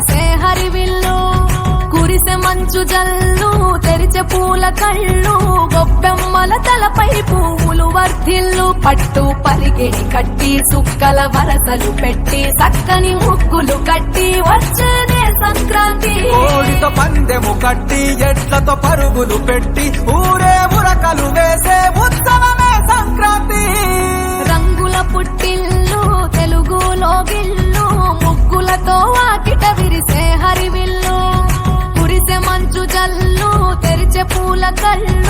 కురిసే హరివిల్లు కురిసే మంచు జల్లు తెరిచే పూల కళ్ళు గొప్పెమ్మల తలపై పువ్వులు వర్ధిల్లు పట్టు పరిగెడి కట్టి సుక్కల వరసలు పెట్టి చక్కని ముక్కులు కట్టి వచ్చేదే సంక్రాంతి. కోడితో పందెము కట్టి ఎట్లతో పరుగులు పెట్టి ఊరే ఉరకలు వేసే ఉత్సవం పూల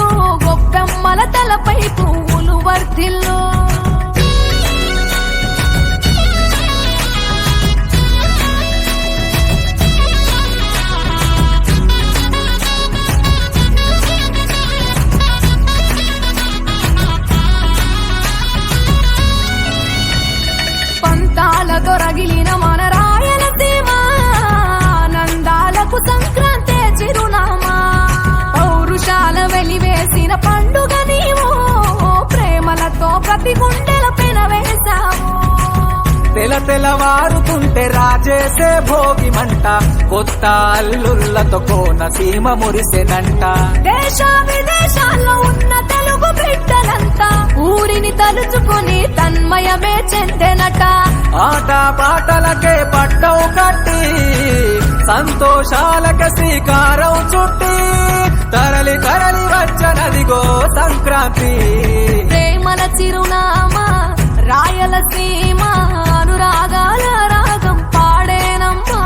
ప్రతి గుండెల పెనవేశావు తెల తెలవారుతుంటే రాజేసే భోగి మంట కొత్త అల్లుళ్ళతో కోన సీమ మురిసెనంట. దేశ విదేశాల్లో ఉన్న తెలుగు బిడ్డలంతా ఊరిని తలుచుకుని తన్మయమే చెందెనట. ఆట పాటలకే పట్టవు కట్టి సంతోషాలకి శ్రీకారం చుట్టి తరలి తరలి వచ్చనదిగో సంక్రాంతి. చిరునామా రాయలసీమ అనురాగాల రాగం పాడేనమ్మా.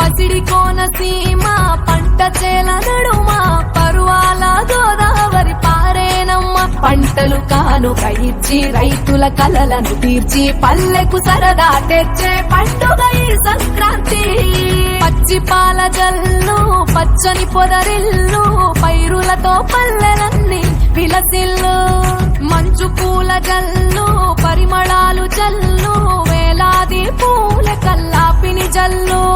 పసిడి కోనసీమ పంట చేల నడుమా పరువాల గోదావరి పారేనమ్మా. పంటలు కాను ఇచ్చి రైతుల కలలను తీర్చి పల్లెకు సరదా తెచ్చే పండుగ ఈ సంక్రాంతి. పచ్చి పాల జల్లు పచ్చని పొదరిల్లు పైరులతో పల్లెలన్నీ విలసిల్లు. జల్లు పరిమళాలు జల్లు వేలాది పూల కల్లాపిని జల్లు.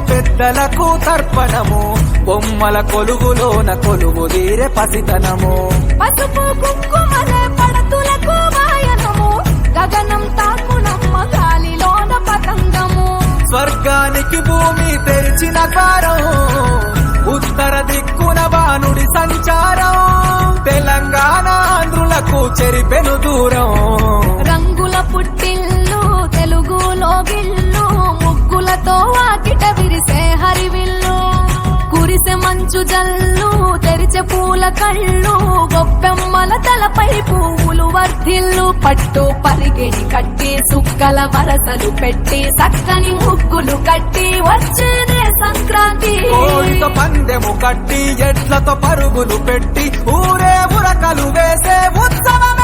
పెద్దలకు తర్పణము బొమ్మల కొలువులోన కొలువు తీరే పసితనము. పసుపు కుంకుమలే పడతులకు వాయనము గగనం తాకునమ్మ గాలిలోన పతంగము. స్వర్గానికి భూమి తెరిచిన కారం ఉత్తర దిక్కున బానుడి సంచారం తెలంగాణ ఆంధ్రులకు చెరిపెను దూరం. మంచు జల్లు తెరిచే పూల కళ్ళు గొప్పెమ్మల తలపై పువ్వులు వర్ధిల్లు పట్టు పరిగెడి కట్టి సుక్కల వరసలు పెట్టి చక్కని ముగ్గులు కట్టి వచ్చేదే సంక్రాంతి. కోడితో పందెము కట్టి ఎడ్లతో పరుగులు పెట్టి ఊరే ఉరకలు వేసే ఉత్సవం